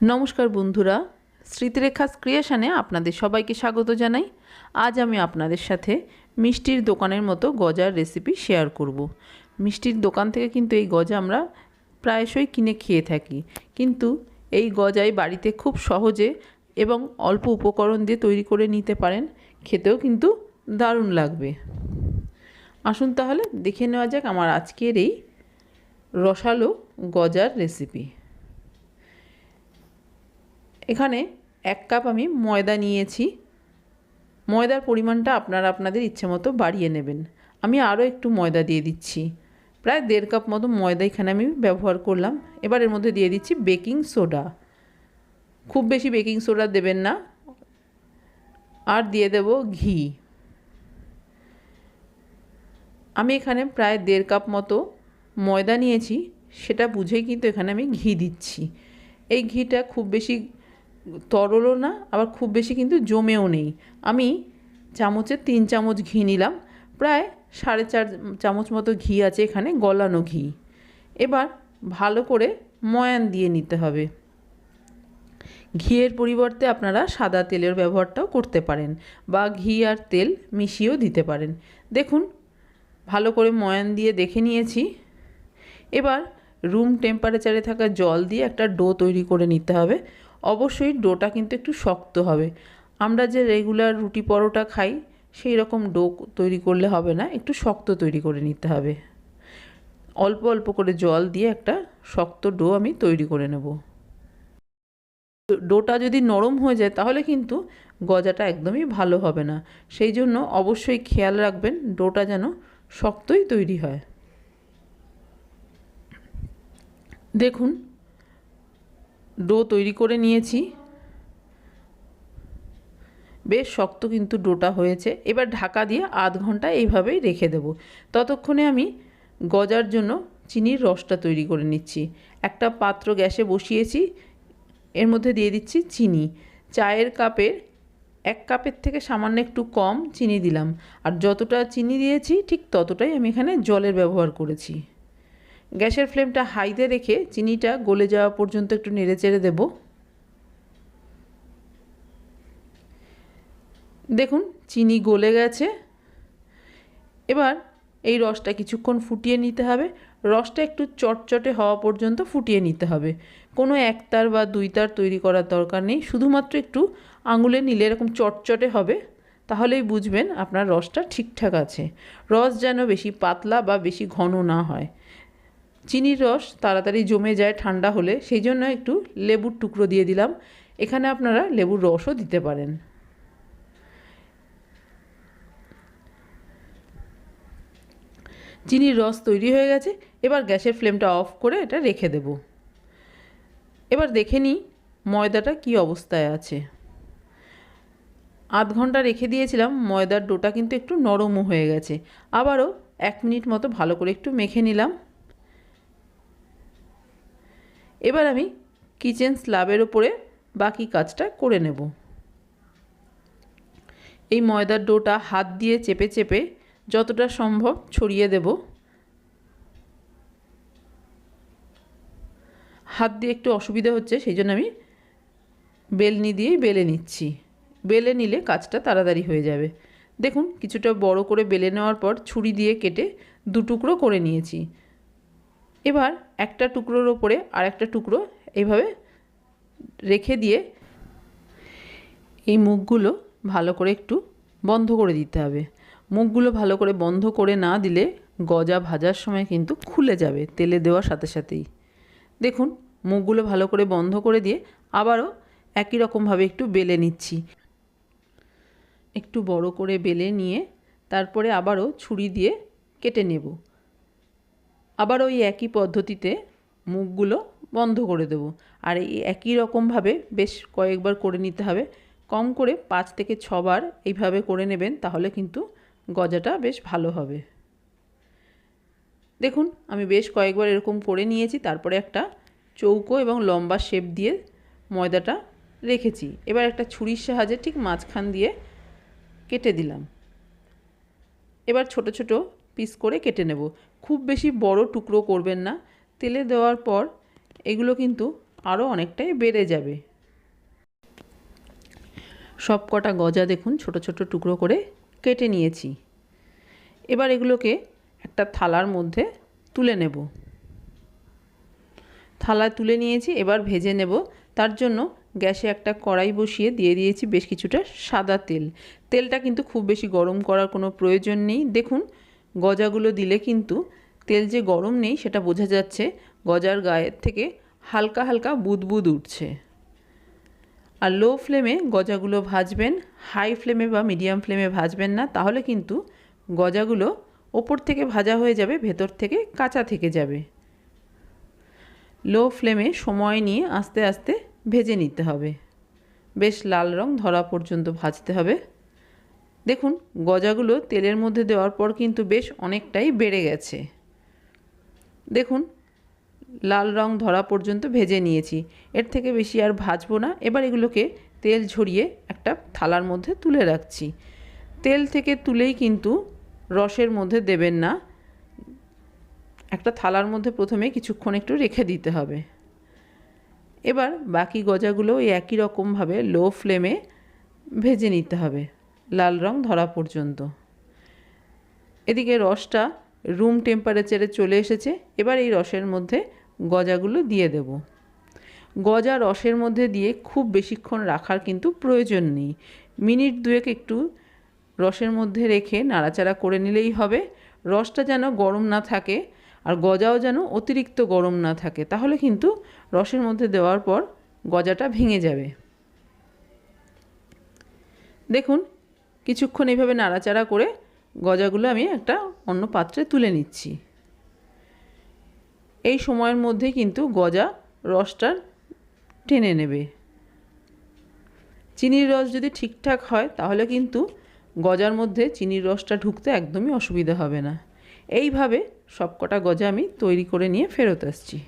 নমস্কার বন্ধুরা, স্মৃতিরেখাস ক্রিয়েশনে আপনাদের সবাইকে স্বাগত জানাই। আজ আমি আপনাদের সাথে মিষ্টির দোকানের মতো গজার রেসিপি শেয়ার করব। মিষ্টির দোকান থেকে কিন্তু এই গজা আমরা প্রায়শই কিনে খেয়ে থাকি। কিন্তু এই গজাই বাড়িতে খুব সহজে এবং অল্প উপকরণ দিয়ে তৈরি করে নিতে পারেন, খেতেও কিন্তু দারুণ লাগবে। আসুন তাহলে দেখে নেওয়া যাক আমার আজকের এই রসালো গজার রেসিপি এখানে এক কাপ আমি ময়দা নিয়েছি। ময়দার পরিমাণটা আপনারা আপনাদের ইচ্ছে মতো বাড়িয়ে নেবেন। আমি আরও একটু ময়দা দিয়ে দিচ্ছি। প্রায় দেড় কাপ মতো ময়দা এখানে আমি ব্যবহার করলাম। এবার এর মধ্যে দিয়ে দিচ্ছি বেকিং সোডা। খুব বেশি বেকিং সোডা দেবেন না। আর দিয়ে দেব ঘি। আমি এখানে প্রায় দেড় কাপ মতো ময়দা নিয়েছি। সেটা বুঝেই কিন্তু এখানে আমি ঘি দিচ্ছি। এই ঘিটা খুব বেশি তরলও না, আবার খুব বেশি কিন্তু জমেও নেই। আমি চামচে তিন চামচ ঘি নিলাম, প্রায় সাড়ে চার চামচ মতো ঘি আছে এখানে, গলানো ঘি। এবার ভালো করে ময়ান দিয়ে নিতে হবে। ঘিয়ের পরিবর্তে আপনারা সাদা তেলের ব্যবহারটাও করতে পারেন বা ঘি আর তেল মিশিয়েও দিতে পারেন। দেখুন, ভালো করে ময়ান দিয়ে দেখে নিয়েছি। এবার রুম টেম্পারেচারে থাকা জল দিয়ে একটা ডো তৈরি করে নিতে হবে। অবশ্যই ডোটা কিন্তু একটু শক্ত হবে। আমরা যে রেগুলার রুটি পরোটা খাই, সেই রকম ডো তৈরি করলে হবে না, একটু শক্ত তৈরি করে নিতে হবে। অল্প অল্প করে জল দিয়ে একটা শক্ত ডো আমি তৈরি করে নেব। ডোটা যদি নরম হয়ে যায়, তাহলে কিন্তু গজাটা একদমই ভালো হবে না। সেই জন্য অবশ্যই খেয়াল রাখবেন, ডোটা যেন শক্তই তৈরি হয়। দেখুন ডো তৈরি করে নিয়েছি। বেশ শক্ত কিন্তু ডোটা হয়েছে। এবার ঢাকা দিয়ে আধ ঘণ্টা এইভাবেই রেখে দেব। ততক্ষণে আমি গজার জন্য চিনির রসটা তৈরি করে নিচ্ছি। একটা পাত্র গ্যাসে বসিয়েছি, এর মধ্যে দিয়ে দিচ্ছি চিনি। চায়ের কাপের এক কাপের থেকে সামান্য একটু কম চিনি দিলাম। আর যতটা চিনি দিয়েছি, ঠিক ততটাই আমি এখানে জলের ব্যবহার করেছি। গ্যাসের ফ্লেমটা হাইতে রেখে চিনিটা গলে যাওয়া পর্যন্ত একটু নেড়ে চেড়ে দেব। দেখুন, চিনি গলে গেছে। এবার এই রসটা কিছুক্ষণ ফুটিয়ে নিতে হবে। রসটা একটু চটচটে হওয়া পর্যন্ত ফুটিয়ে নিতে হবে। কোনো একতার বা দুই তার তৈরি করার দরকার নেই। শুধুমাত্র একটু আঙুলে নিলে এরকম চটচটে হবে, তাহলেই বুঝবেন আপনার রসটা ঠিকঠাক আছে। রস যেন বেশি পাতলা বা বেশি ঘন না হয়। চিনির রস তাড়াতাড়ি জমে যায় ঠান্ডা হলে, সেই জন্য একটু লেবুর টুকরো দিয়ে দিলাম। এখানে আপনারা লেবুর রসও দিতে পারেন। চিনির রস তৈরি হয়ে গেছে, এবার গ্যাসের ফ্লেমটা অফ করে এটা রেখে দেব। এবার দেখে নিই ময়দাটা কি অবস্থায় আছে। আধ ঘণ্টা রেখে দিয়েছিলাম, ময়দার ডোটা কিন্তু একটু নরমও হয়ে গেছে। আবারও এক মিনিট মতো ভালো করে একটু মেখে নিলাম। এবার আমি কিচেন স্ল্যাবের ওপরে বাকি কাজটা করে নেব। এই ময়দার ডোটা হাত দিয়ে চেপে চেপে যতটা সম্ভব ছড়িয়ে দেব। হাত দিয়ে একটু অসুবিধা হচ্ছে সেই জন্য আমি বেলনি দিয়েই বেলে নিচ্ছি। বেলে নিলে কাজটা তাড়াতাড়ি হয়ে যাবে। দেখুন, কিছুটা বড় করে বেলে নেওয়ার পর ছুরি দিয়ে কেটে দু টুকরো করে নিয়েছি। এবার একটা টুকরোর ওপরে আর একটা টুকরো এইভাবে রেখে দিয়ে এই মুখগুলো ভালো করে একটু বন্ধ করে দিতে হবে। মুখগুলো ভালো করে বন্ধ করে না দিলে গজা ভাজার সময় কিন্তু খুলে যাবে তেলে দেওয়ার সাথে সাথেই। দেখুন, মুখগুলো ভালো করে বন্ধ করে দিয়ে আবারও একই রকমভাবে একটু বেলে নিচ্ছি। একটু বড় করে বেলে নিয়ে তারপরে আবারও ছুরি দিয়ে কেটে নেব। আবার ওই একই পদ্ধতিতে মুখগুলো বন্ধ করে দেব। আর এই একই রকমভাবে বেশ কয়েকবার করে নিতে হবে। কম করে পাঁচ থেকে ছবার এইভাবে করে নেবেন, তাহলে কিন্তু গজাটা বেশ ভালো হবে। দেখুন, আমি বেশ কয়েকবার এরকম করে নিয়েছি, তারপরে একটা চৌকো এবং লম্বা শেপ দিয়ে ময়দাটা রেখেছি। এবার একটা ছুরির সাহায্যে ঠিক মাঝখান দিয়ে কেটে দিলাম। এবার ছোট ছোট পিস করে কেটে নেব। খুব বেশি বড় টুকরো করবেন না। তেলে দেওয়ার পর এগুলো কিন্তু আরও অনেকটাই বেড়ে যাবে। সব কটা গজা দেখুন, ছোট ছোট টুকরো করে কেটে নিয়েছি। এবার এগুলোকে একটা থালার মধ্যে তুলে নেব। থালায় তুলে নিয়েছি, এবার ভেজে নেব। তার জন্য গ্যাসে একটা কড়াই বসিয়ে দিয়ে দিয়েছি বেশ কিছুটা সাদা তেল। তেলটা কিন্তু খুব বেশি গরম করার কোনো প্রয়োজন নেই। দেখুন গজাগুলো দিলে কিন্তু তেল যে গরম নেই সেটা বোঝা যাচ্ছে গজার গায়ের থেকে হালকা হালকা বুদবুদ উঠছে। আর লো ফ্লেমে গজাগুলো ভাজবেন হাই ফ্লেমে বা মিডিয়াম ফ্লেমে ভাজবেন না, তাহলে কিন্তু গজাগুলো ওপর থেকে ভাজা হয়ে যাবে, ভেতর থেকে কাঁচা থেকে যাবে। লো ফ্লেমে সময় নিয়ে আস্তে আস্তে ভেজে নিতে হবে। বেশ লাল রং ধরা পর্যন্ত ভাজতে হবে। দেখুন, গজাগুলো তেলের মধ্যে দেওয়ার পর কিন্তু বেশ অনেকটাই বেড়ে গেছে। দেখুন, লাল রং ধরা পর্যন্ত ভেজে নিয়েছি। এর থেকে বেশি আর ভাজবো না। এবার এগুলোকে তেল ঝরিয়ে একটা থালার মধ্যে তুলে রাখছি। তেল থেকে তুলেই কিন্তু রসের মধ্যে দেবেন না। একটা থালার মধ্যে প্রথমে কিছুক্ষণ একটু রেখে দিতে হবে। এবার বাকি গজাগুলো একই রকমভাবে লো ফ্লেমে ভেজে নিতে হবে। লাল রং ধরা পর্যন্ত। এদিকে রসটা রুম টেম্পারেচারে চলে এসেছে, এবার এই রসের মধ্যে গজাগুলো দিয়ে দেব। গজা রসের মধ্যে দিয়ে খুব বেশিক্ষণ রাখার কিন্তু প্রয়োজন নেই। মিনিট দুয়েক একটু রসের মধ্যে রেখে নাড়াচাড়া করে নিলেই হবে। রসটা যেন গরম না থাকে আর গজাও যেন অতিরিক্ত গরম না থাকে, তাহলে কিন্তু রসের মধ্যে দেওয়ার পর গজাটা ভেঙে যাবে। দেখুন কিছুক্ষণ এইভাবে নাড়াচাড়া করে গজাগুলো আমি একটা অন্য পাত্রে তুলে নিচ্ছি। এই সময়ের মধ্যে কিন্তু গজা রসটা টেনে নেবে। চিনির রস যদি ঠিকঠাক হয়, তাহলে কিন্তু গজার মধ্যে চিনির রসটা ঢুকতে একদমই অসুবিধা হবে না। এইভাবে সবকটা গজা আমি তৈরি করে নিয়ে ফেরত আসছি।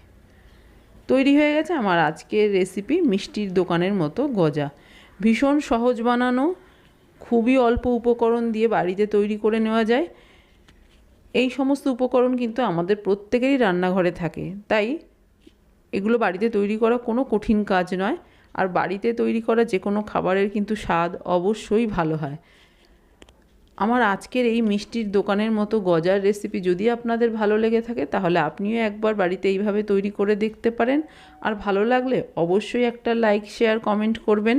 তৈরি হয়ে গেছে আমার আজকের রেসিপি মিষ্টির দোকানের মতো গজা। ভীষণ সহজ বানানো খুবই অল্প উপকরণ দিয়ে বাড়িতে তৈরি করে নেওয়া যায়। এই সমস্ত উপকরণ কিন্তু আমাদের প্রত্যেকেরই রান্নাঘরে থাকে। তাই এগুলো বাড়িতে তৈরি করা কোনো কঠিন কাজ নয়। আর বাড়িতে তৈরি করা যে কোনো খাবারের কিন্তু স্বাদ অবশ্যই ভালো হয়। আমার আজকের এই মিষ্টির দোকানের মতো গজার রেসিপি যদি আপনাদের ভালো লেগে থাকে, তাহলে আপনিও একবার বাড়িতে এইভাবে তৈরি করে দেখতে পারেন। আর ভালো লাগলে অবশ্যই একটা লাইক শেয়ার কমেন্ট করবেন।